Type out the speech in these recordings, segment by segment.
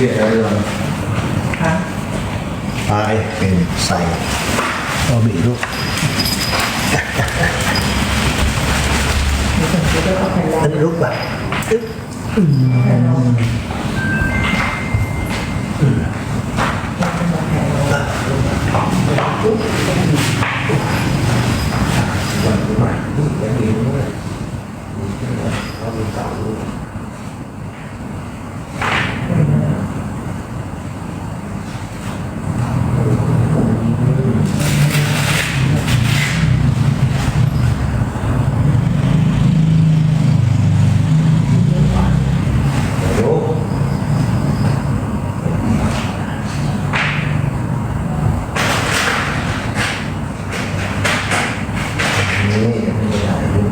เปลี่ยนอะไรเลยค่ะไปเป็นใส่บะหมี่ลูก มีคนคิดว่าเขาแข็งแรง นั่นลูกแบบอึ๊บ แข็งแรง วันใหม่นี่ยังมีด้วยเรามีเก่าด้วย โอ้นี่ยังไม่ได้ดู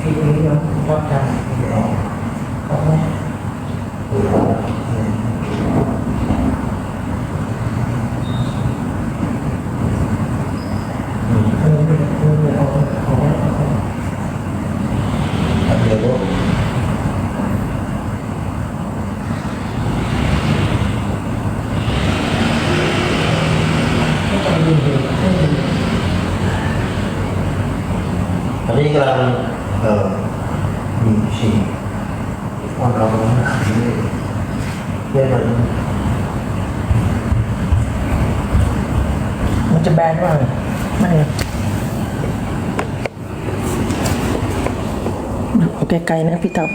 ทีนี้ ยังชอบจำเขาแม่ ดูเออเออเออเอาเอาไว้เอาไว้ อันเดียวก็ ให้ใจเย็นๆให้ดี อันนี้กำลังเอ่อมีชีความเรากำลังหาที่เรียกมัน มันจะแบนว่าไม่เอา ไกลๆนะพี่ตับ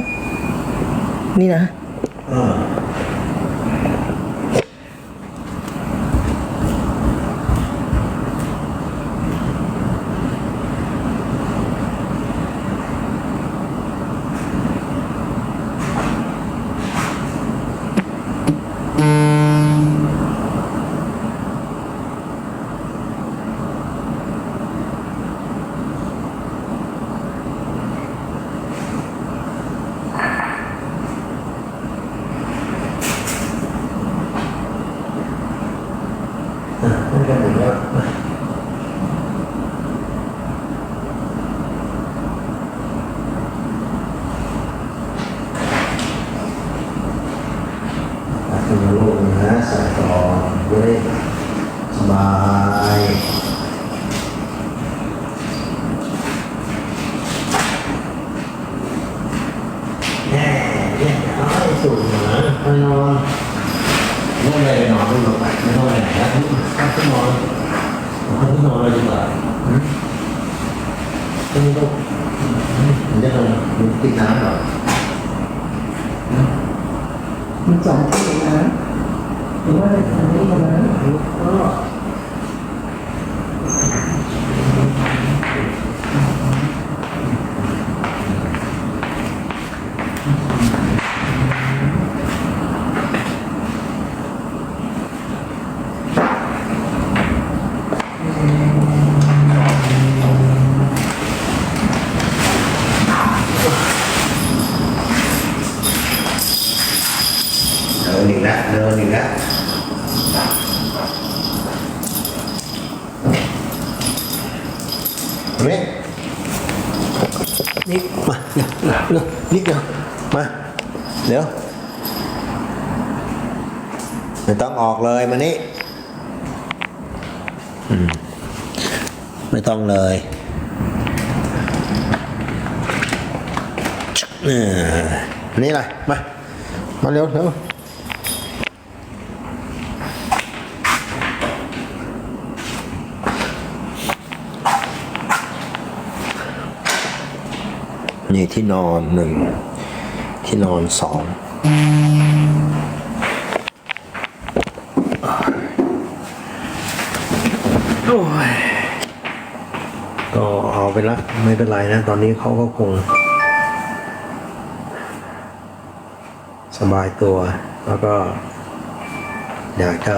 นี่นะ เออ มันก็เหมือนว่าคุณลูกนะใส่ก่อนจะได้สบายแย่แย่เอาให้สูงนะไปนอน ไม่ไปนอนไม่ลงไปไม่ต้องไปไหนแล้วขึ้นนอนขึ้นนอนเลยดีกว่าขึ้นลูกมันจะนอนมันติดน้ำหรอ มีสองที่นะหรือว่าในทางนี้นะ ก็ เดินอีกแล้วเดินอีกแล้วเร็นี่มาเดี๋ยวเดี๋ยวเดี๋ยวนิดเดียวมาเดี๋ยวไม่ต้องออกเลยมานี่ไม่ต้องเลยนี่อะไรมามาเร็วเร็ว นี่ที่นอนหนึ่งที่นอนสองก็เอาไปละไม่เป็นไรนะ ตอนนี้เขาก็คง สบายตัว แล้วก็ อยากจะ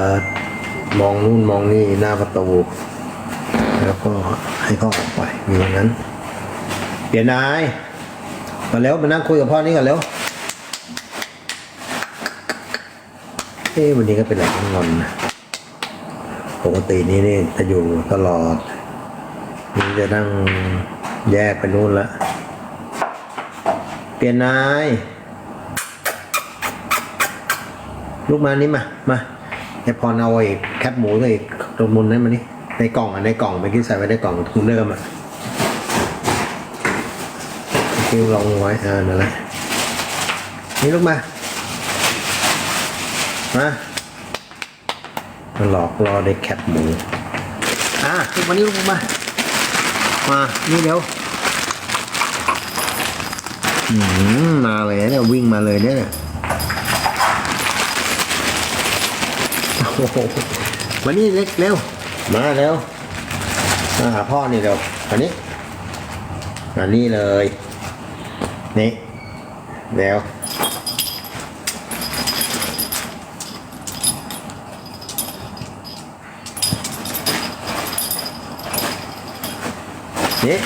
มองนู่นมองนี่หน้าประตู แล้วก็ให้เขาออกไปมีอย่างนั้น เปลี่ยนนาย มาแล้วมานั่งคุยกับพ่อนี่กันแล้วเอ้วันนี้ก็เป็นอะไรทั้งวันนะปกตินี่นี่จะอยู่ตลอดนี่จะนั่งแยกไปนู่นละเปลี่ยนนายลูกมานี่มามาไอพรเอาไอ้แคปหมูเลยตรงบนนั้นมานี่ในกล่องอะในกล่องเมื่อกี้ใส่ไว้ในกล่องถุงเดิมอะ คิวลองไว้อ่านั่นแหละนี่ลูกมา มามาหลอกรอได้แคปหมู อะลูกมานี่ลูกมา มา นี่เดี๋ยวอืมมาเลยเนี่ยวิ่งมาเลยเนี่ยโอ้โหมานี่เล็กเร็ว มาเร็วมาหาพ่อนี่เร็วมานี้มานี่เลย เร็วนี่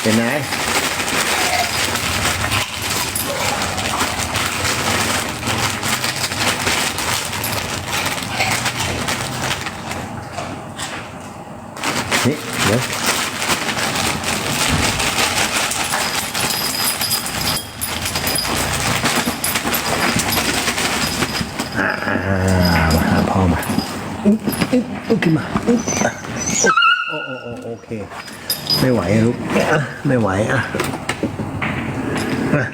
เป็นไง นี่เดี๋ยวอ่ามาหาพ่อมา อุ๊บอุ๊บขึ้นมาอึ๊บอะโอ้โอ้โอ้โอเค ไม่ไหวอะลูกอะไม่ไหวอะอะ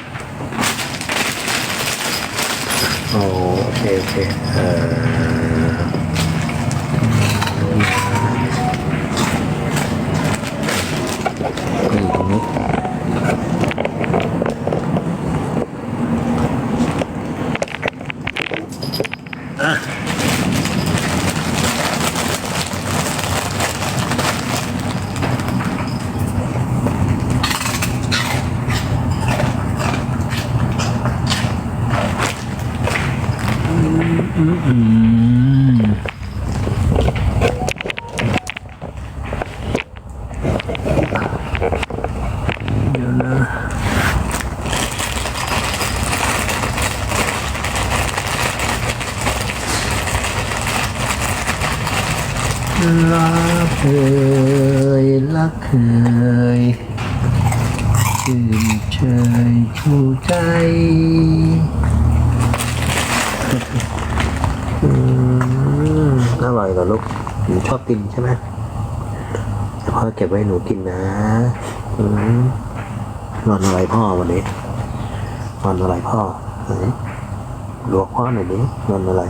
โอโอเคโอเคเอ่อ อยู่ตรงนี้อะอื มอืมอืมเดี๋ยวนะ รักเคยรักเคยชื่นเชยชูใจ อืมอร่อยเหรอลูกหนูชอบ กินใช่ไหมพ่อเก็บไว้หนูกินนะนอนอะไรพ่อวันนี้นอนอะไรพ่อหลวกพ่อหน่อยดินอนอะไร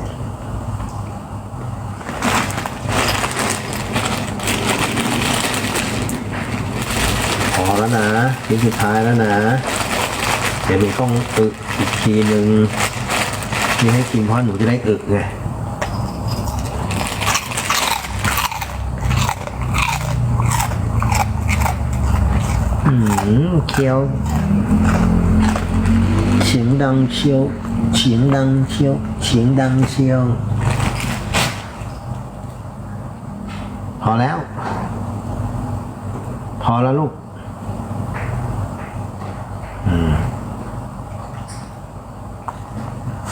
พอแล้วนะนี่สุดท้ายแล้วนะ เดี๋ยวหนูต้องอึอีกทีหนึ่งนี่ให้กินเพราะหนูจะได้อึไง อืมเคี้ยวเสียงดังเชียวเสียงดังเชียวเสียงดังเชียว พอแล้ว พอแล้วลูก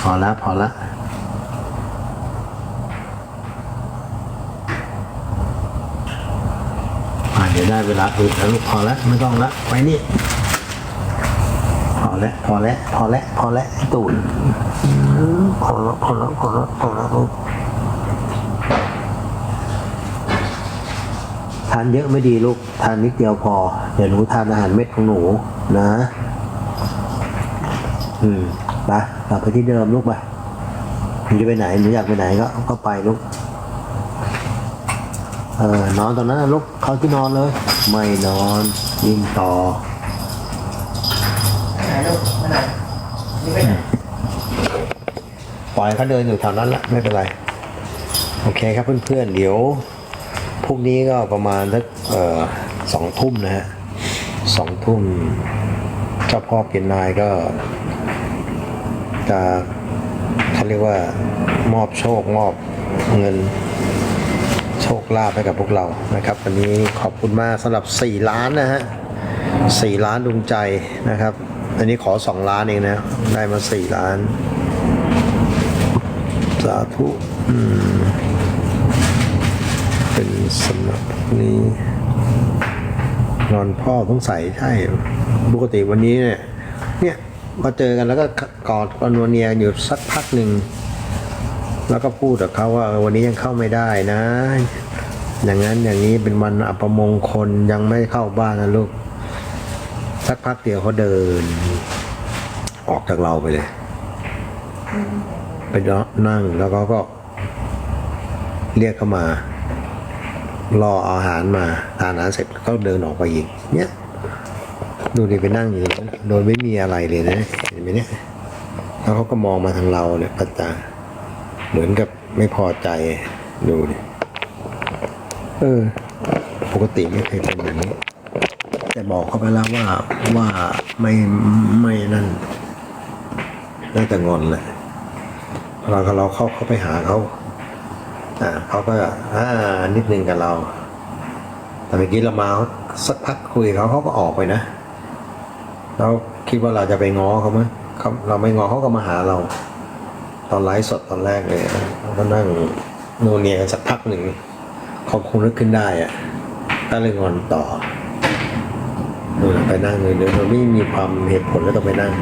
พอแล้วพอแล้วอะ เวลาอึดแล้วลูกพอแล้วไม่ต้องละไว้นี่พอแล้วพอแล้วพอแล้วพอแล้วตูนพอแล้วพอแล้วพอแล้วพอแล้วลูกทานเยอะไม่ดีลูกทานนิดเดียวพอเดี๋ยวหนูทานอาหารเม็ดของหนูนะ อืมไปกลับไปที่เดิมลูกไปหนูจะไปไหนหนูอยากไปไหนก็ก็ไปลูก เออนอนตอนนั้นลูกเขาที่นอนเลย ไม่นอนยิงต่อไหนลูกไหนนี่ไปปล่อยเขาเดินอยู่แถวนั้นละไม่เป็นไร โอเคครับเพื่อนๆเดี๋ยวพรุ่งนี้ก็ประมาณสักสองทุ่มนะฮะสองทุ่มเจ้าพ่อเปลี่ยนนายก็จะเขาเรียกว่ามอบโชคมอบเงิน ลาภให้กับพวกเรานะครับ วันนี้ขอบคุณมากสำหรับ 4 ล้านนะฮะ4ล้านดวงใจนะครับ อันนี้ขอ 2 ล้านเองนะ ได้มา 4 ล้าน สาธุเป็นสำหรับพวกนี้ นอนพ่อต้องใส่ใช่ปกติวันนี้เนี่ย เนี่ยพอเจอกันแล้วก็กอดกันนัวเนียอยู่สักพักหนึ่งแล้วก็พูดกับเขาว่าวันนี้ยังเข้าไม่ได้นะ อย่างนั้นอย่างนี้เป็นวันอัปมงคลยังไม่เข้าบ้านนะลูก สักพักเดียวเขาเดิน ออกจากเราไปเลยไปนั่งแล้วเขาก็เรียกเข้ามารอเอาอาหารมาทานอาหารเสร็จก็เดินออกไปอีก เนี่ย ดูดิไปนั่งอยู่โดยไม่มีอะไรเลยนะเห็นไหมเนี่ยแล้วเขาก็มองมาทางเราเนี่ยปัจจาเหมือนกับไม่พอใจดูดิ เออ ปกติไม่เคยเป็นแบบนี้ แต่บอกเขาไปแล้วว่าว่าไม่ไม่นั่นน่าจะงอนแหละเราก็เราเข้าเข้าไปหาเขาอ่าเขาก็อ่านิดนึงกับเรา แต่เมื่อกี้เรามาสักพักคุยกับเขาเขาก็ออกไปนะเราคิดว่าเราจะไปง้อเขาไหมเขาเราไม่ง้อเขาก็มาหาเรา ตอนไลฟ์สดตอนแรกเลยเราก็นั่งโนเนียสักพักหนึ่ง เขาคงนึกขึ้นได้อะก็เลยงอนต่อนู่นไปนั่งเลยเดี๋ยวเราไม่มีความเหตุผลก็ต้องไปนั่ง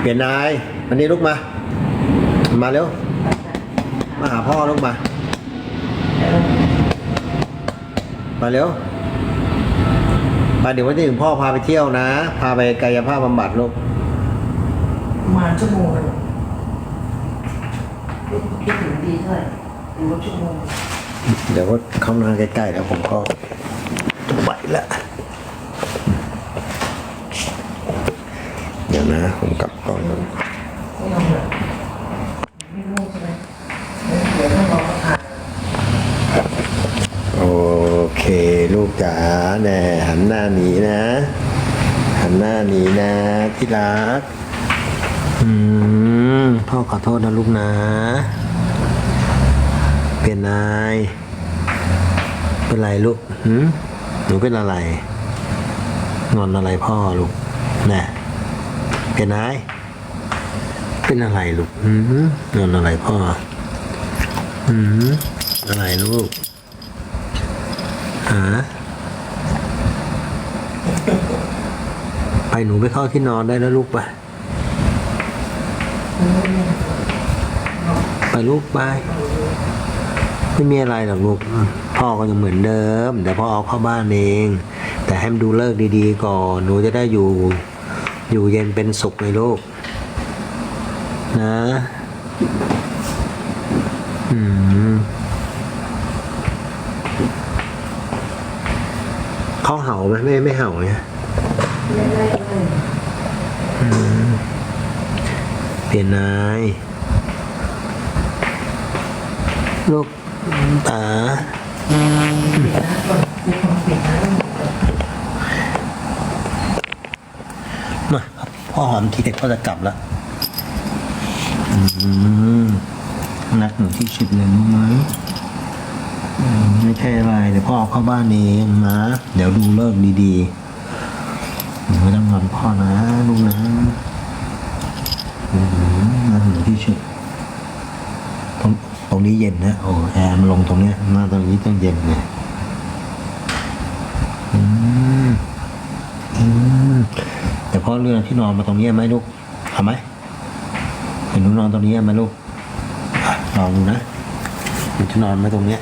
เปลี่ยนนายวันนี้ลุกมา มาเร็ว มาหาพ่อลุกมา มาเร็วมาเดี๋ยววันที่หนึ่งพ่อพาไปเที่ยวนะ พาไปกายภาพบำบัดลูกมาชั่วโมงหนึ่งคิดถึงดีเท่าไหร่หรือว่าชั่วโมง เดี๋ยวก็เข้ามาใกล้ๆแล้วผมก็ไหวละเดี๋ยวนะ ผมกลับก่อนโอเค ลูกจ๋าแน่หันหน้าหนีนะ หันหน้าหนีนะที่รัก อืม พ่อขอโทษนะลูกนะ นาย เป็นไรลูกหืมหนูเป็นอะไร งอนอะไรพ่อลูกน่ะเป็นนาย เป็นอะไรลูกหืมงอนอะไรพ่อหืมอะไรลูกหาไปหนูไปเข้าที่นอนได้แล้วลูกไปไปลูกไป ไม่มีอะไรหรอกลูก พ่อก็ยังเหมือนเดิมเดี๋ยวพ่อเอาเข้าบ้านเอง แต่ให้มันดูเลิกดีๆก่อนหนูจะได้อยู่ อยู่เย็นเป็นสุขในลูก นะอืมเขาเห่าไหมไม่ไม่เห่าเนี่ยไม่ได้เลยเปลี่ยนนายลูก ปิดนะก่อนมีความมาพ่อหอมทีเด็กพ่อจะกลับแล้วนักหนูที่สุดเลยรู้ไหมไม่ใช่อะไรเดี๋ยวพ่อเอาเข้าบ้านเองนะ เดี๋ยวดูเลิกดีๆหนูไม่ต้องงอนพ่อนะลูกนะอืมนักหนูที่สุดต รงตรงนี้เย็นนะโอ้แอร์มันลงตรงเนี้ยมาตรงนี้ต้องเย็นเลยอืมอืมแต่พ่อเลื่อนที่นอนมาตรงนี้ไหมลูกเอาไหมเห็นหนูนอนตรงนี้ไหมลูกอะลองดูนะหนูจะนอนไหมตรงเนี้ย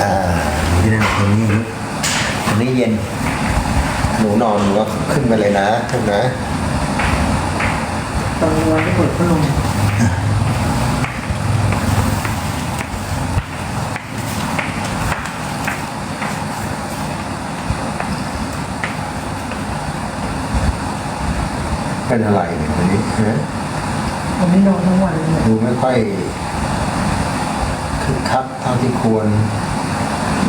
อ่าหนูจะนั่งตรงนี้ลูกตรงนี้เย็น หนูนอนหนูก็ขึ้นไปเลยนะขึ้นนะ ตอน วันที่เปิดพัดลมเป็นอะไรเนี่ยวันนี้ฮะผมไม่นอนทั้งวันเลยดูไม่ค่อยคึกคักเท่าที่ควร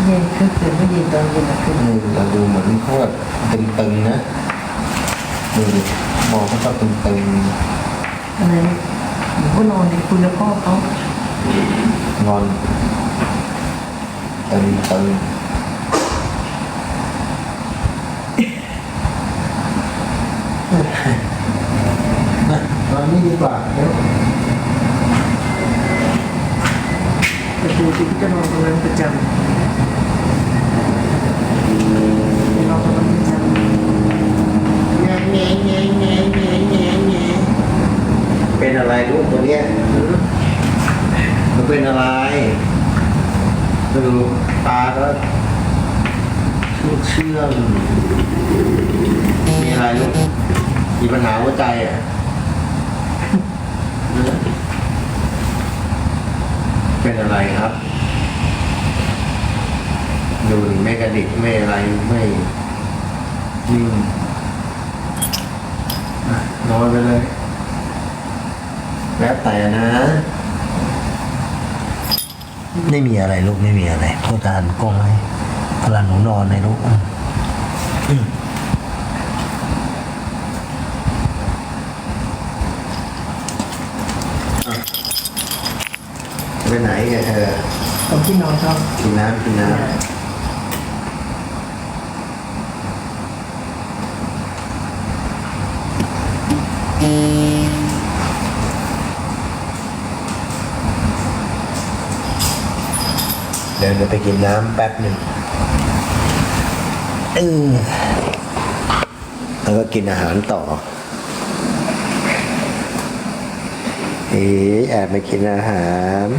เย็นคือตื่นไม่เย็นตอนเย็นอะคืออืมเราดูเหมือนเขาแบบตึงๆนะดูดิมองเขาชอบตึง อะไรผมก็นอนดีคุยกับพ่อเขาๆงอนตึงๆนะตอนนี้ดีกว่าเดี๋ยวแต่ปกติก็จะนอนตรงนั้นประจำนอนตรงนั้นประจำเป็นอะไรลูกตัวเนี้ยมันเป็นอะไรดูตาก็เชื่อมมีอะไรลูกมีปัญหาหัวใจอะเป็นอะไรครับ ดูไม่กระดิกไม่อะไรไม่นิ่งนอนไปเลย แล้วแต่นะ ไม่มีอะไรลูกไม่มีอะไรพ่อทานกล้องให้พลังหนูนอนในลูกอืมอืมอะไปไหนกันเธอตรงที่นอนเขากินน้ำกินน้ำ เดินเดี๋ยวไปกินน้ำแป๊บหนึ่งแล้วก็กินอาหารต่อ เอ๊แอบไปกินอาหาร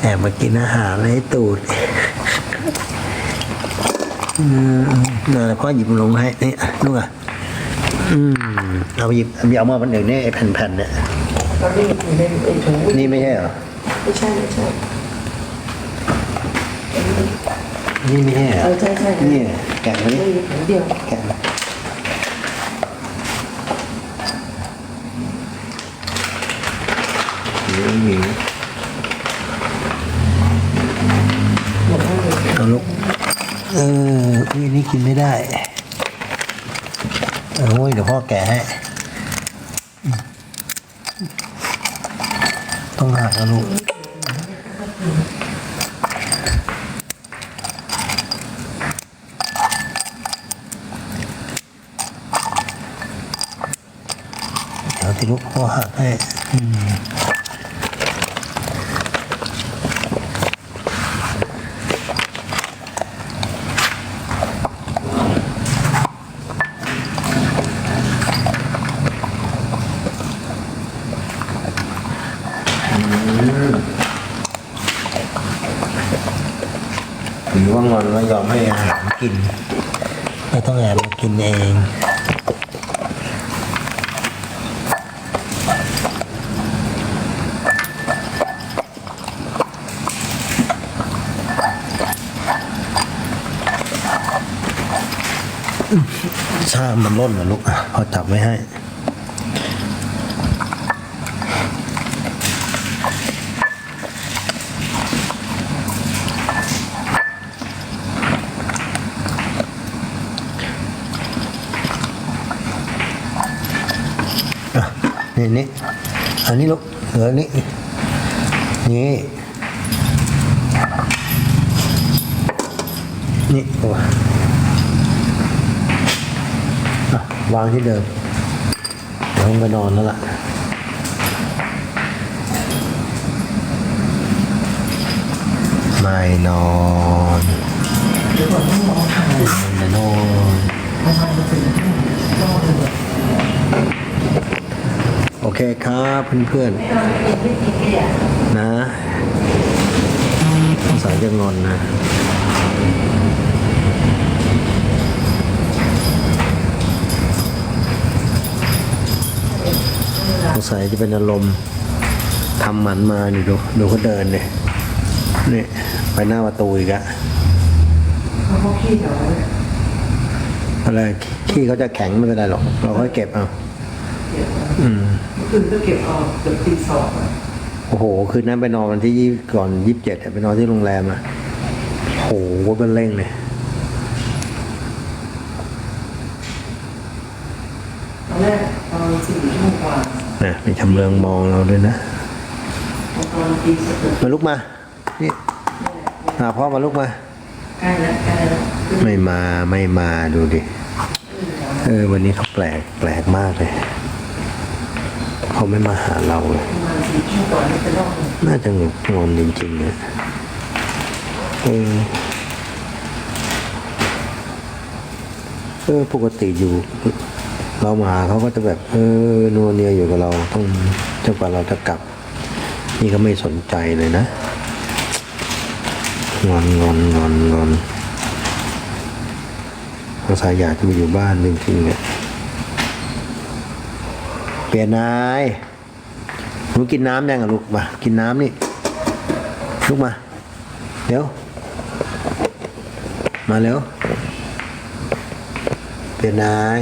แอบมากินอาหารให้ตูดนั่นแหละพ่อหยิบลงให้นี่ลูกอะ เอาไปหยิบเอามาวันหนึ่งเนี่ยไอ้แผ่นๆเนี่ยตอนนี้อยู่ในไอ้ถุงนี่ไม่ใช่เหรอไม่ใช่ไม่ใช่นี่ไม่ใช่เหรเอออใช่ใช่นี่แกะมาไม่ดิมีถุงเดียวแกะมาหนีหนีหมดแล้วเลยเอาลูกเออนี่นี่กินไม่ได้ เอาเว้ยเดี๋ยวพ่อแกะให้ ต้องหักนะลูกเดี๋ยวที่ลูกพ่อหักให้รือ ว่างอนแล้วยอมให้อาหารกินไม่ต้องแอบมากินเองชามันล่นเหรอลูกอะพอจับไว้ให้ นี่นี่อันนี้ลูกเหลือนี่นี่นี่ตัวอะวางที่เดิมเดี๋ยวต้องไปนอนแล้วล่ะไม่นอนเดี๋ยวก่อนต้องรอถ่ายไม่นอน เคครับเพื่อนๆนะสงสายจะงอนนะสงสัยจะเป็นอารมณ์ทำหมันมานี่ดูดูเขาเดินเนี่ยนี่ไปหน้าประตูอีกอะเขาขี้เหรออะไรขี้เขาจะแข็งไม่เป็นไรหรอก เราค่อยเก็บเอา อืมเมื่อคืนก็เก็บออกเกือบตีสองอะโอ้โห คืนนั้นไปนอนวันที่ยี่ก่อนยี่สิบเจ็ดไปนอนที่โรงแรมอะโหเป็นเร่งเลยตอนแรกตอนสี่ทุ่มกว่านะมีชำเลืองมองเราด้วยนะพอตอนตีสะเกิดมาลุกมา นี่หาพ่อมาลุกมา ใกล้แล้วใกล้แล้วไม่มาไม่มาดูดิ เออ วันนี้เขาแปลกแปลกมากเลย เขาไม่มาหาเราเลยน่าจะงงอนจริงๆนะเออเออปกติอยู่ เรามาหาเขาก็จะแบบ เออนัวเนียอยู่กับเราต้องจนกว่าเราจะกลับ นี่ก็ไม่สนใจเลยนะงอนงอนงอนงอนภาษาอยากจะมาอยู่บ้านจริงๆเนี่ย เปลี่ยนนายหนูกินน้ำยังอะลูกมากินน้ำนี่ลูกมาเร็วมาเร็วเปลี่ยนนาย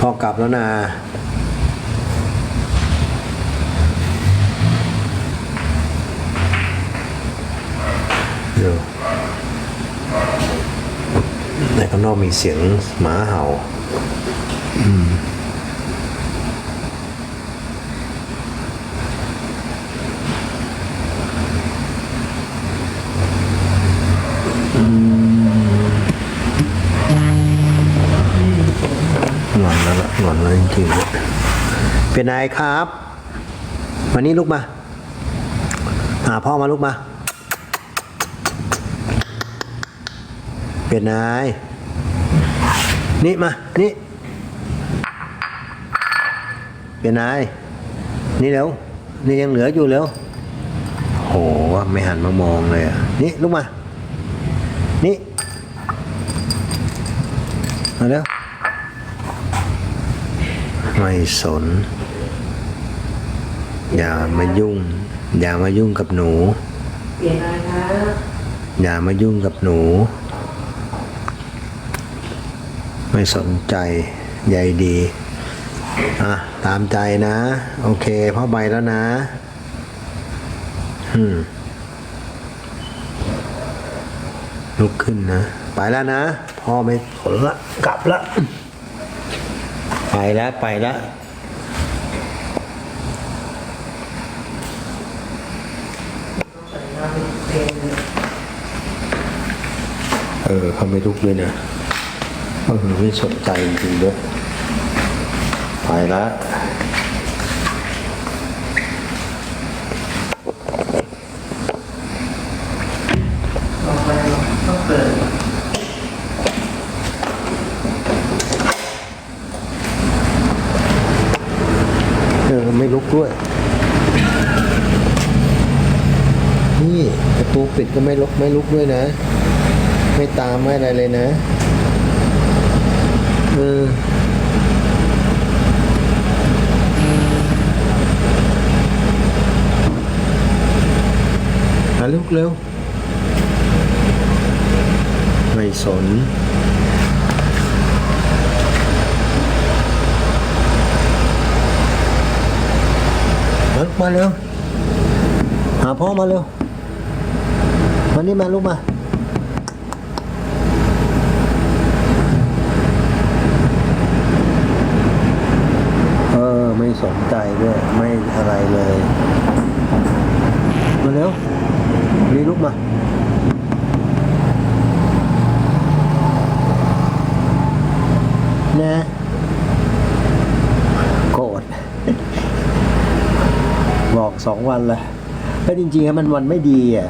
พอกลับแล้วนะเดี๋ยว ในข้างนอกมีเสียงหมาเห่าหงอนแล้วล่ะหงอนแล้วจริงๆเลยเป็นนายครับมานี่ลูกมา หาพ่อมาลูกมา เป็นนาย นี่มา นี่ เป็นนายนี่เร็วนี่ยังเหลืออยู่เร็วโห ไม่หันมามองเลยอะ นี่ลูกมา นี่ มาเร็วไม่สน อย่ามายุ่ง อย่ามายุ่งกับหนูเปลี่ยนอะไรครับอย่ามายุ่งกับหนู ไม่สนใจใยดีอะตามใจนะ โอเคพ่อใบแล้วนะ อืม ลุกขึ้นนะ ไปแล้วนะ พ่อไม่สนละกลับละ ไปแล้วไปแล้วเป็นเลยเออเขาไม่ลุกเลยนะ เออไม่สนใจจริงด้วยไปละต่อไปเราต้องเปิดเออไม่ลุกด้วย นี่ประตูปิดก็ไม่ลุกไม่ลุกด้วยนะ ไม่ตามไม่อะไรเลยนะ ออมาลุกเร็ว ไม่สนมาลูกมาเร็ว หาพ่อมาเร็ว มานี่มาลูกมา เออ ไม่ สนใจด้วย ไม่อะไรเลย มาเร็วนี่ลูกมานะโกรธบอกสองวันละแล้วจริงๆอะมันวันไม่ดีอะ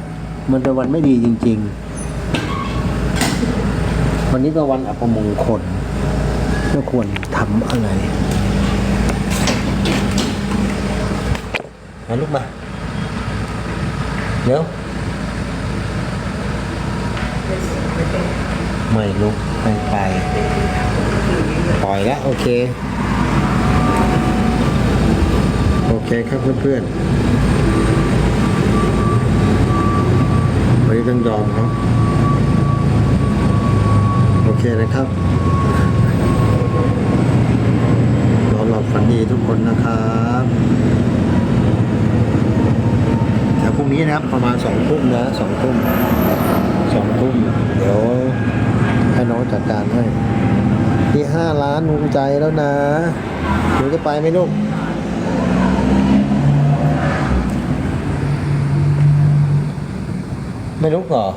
มันเป็นวันไม่ดีจริง ๆ วันนี้ก็วันอัปมงคลไม่ควรทำอะไร มาลูกมาเดี๋ยวไม่ลุกไม่ไปปล่อยแล้ว โอเค โอเคครับเพื่อนๆวันนี้ต้องยอมเขาโอเคนะครับนอนหลับฝันดีทุกคนนะครับ รุ่งนี้นะครับ ประมาณสองทุ่มนะสองทุ่มสองทุ่มเดี๋ยวให้น้องจัดการให้ที่ห้าล้านภูมิใจแล้วนะหนูจะไปไหมลูกไม่ลุกเหรอ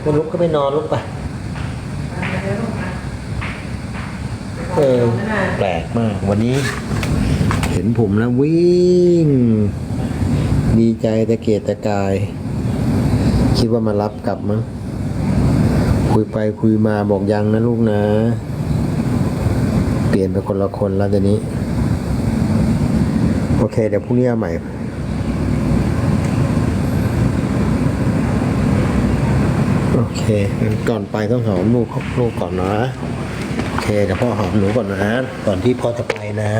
ไม่ลุกก็ไปนอนลุกไปเออแปลกมากวันนี้ เห็นผมแล้ววิ่ง ดีใจตะเกียกตะกาย คิดว่ามารับกลับมั้งคุยไปคุยมาบอกยังนะลูกนะ เปลี่ยนไปคนละคนแล้วเดี๋ยวนี้ โอเค เดี๋ยวพรุ่งนี้เอาใหม่โอเคงั้นก่อนไปต้องหอมลูกลูกก่อนนะ โอเคเดี๋ยวพ่อหอมหนูก่อนนะ ก่อนที่พ่อจะไปนะ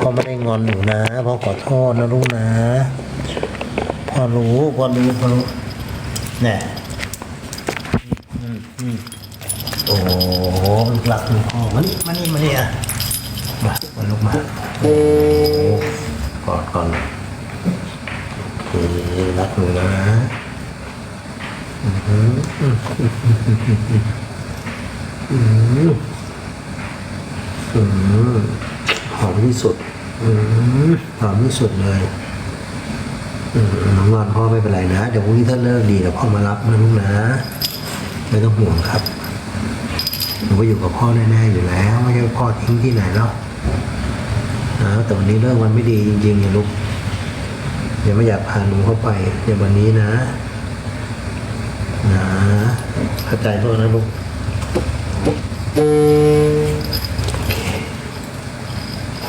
พ่อไม่ได้งอนหนูนะพ่อขอโทษนะลูกนะพ่อรู้พ่อรู้พ่อรู้แน่อืมอืมโอ้โหลูกรักลูกพ่อมานี่มานี่มานี่อะมามาลูกมาโอ้กอดก่อนโอเครักหนูนะอือหืออือหืออือหืออือหอมที่สุด หอมที่สุดเลยน้องงอนพ่อไม่เป็นไรนะ เดี๋ยวพรุ่งนี้ถ้าเลิกดีเดี๋ยวพ่อมารับนะลูกนะ ไม่ต้องห่วงครับหนูก็อยู่กับพ่อแน่ๆอยู่แล้ว ไม่ใช่พ่อทิ้งที่ไหนแล้วนะแต่วันนี้เรื่องมันไม่ดีจริงๆอย่าลูกอย่าไม่อยากพาหนูเข้าไปในวันนี้นะ นะเข้าใจพ่อนะลูก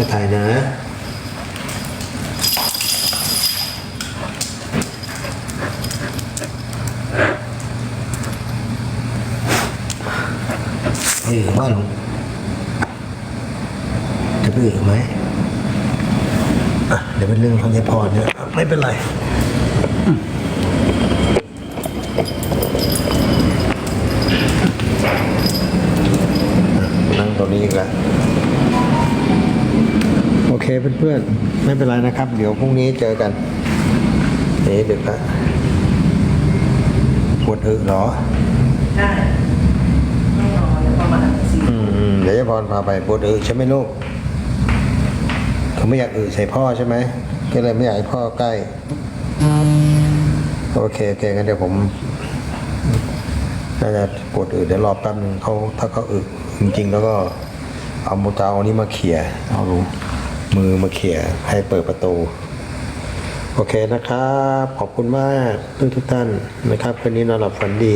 เข้าใจนะเออว่าลูกจะไปอื่นไหมอะเดี๋ยวเป็นเรื่องของยายพรเนี่ยไม่เป็นไรอืมอะนั่งตรงนี้อีกแล้ว โอ เคเพื่อนๆ ไม่เป็นไรนะครับ เดี๋ยวพรุ่งนี้เจอกันนี่ดึกละปวดอึเหรอใช่ต้องรอแล้วประมาณสี่อืมอืมเดี๋ยวยายพรพาไปปวดอึใช่ไหมลูกเขาไม่อยากอึใส่พ่อใช่ไหมก็เลยไม่อยากให้พ่อใกล้โอเคโอเคงั้นเดี๋ยวผมน่าจะปวดอึเดี๋ยวรอแป๊บนึงเขาถ้าเขาอึจริงๆแล้วก็เอามือจะเอาอันนี้มาเขี่ยเอา มือมาเขี่ยให้เปิดประตู โอเคนะครับ ขอบคุณมากทุกทุกท่านนะครับ คืนนี้นอนหลับฝันดี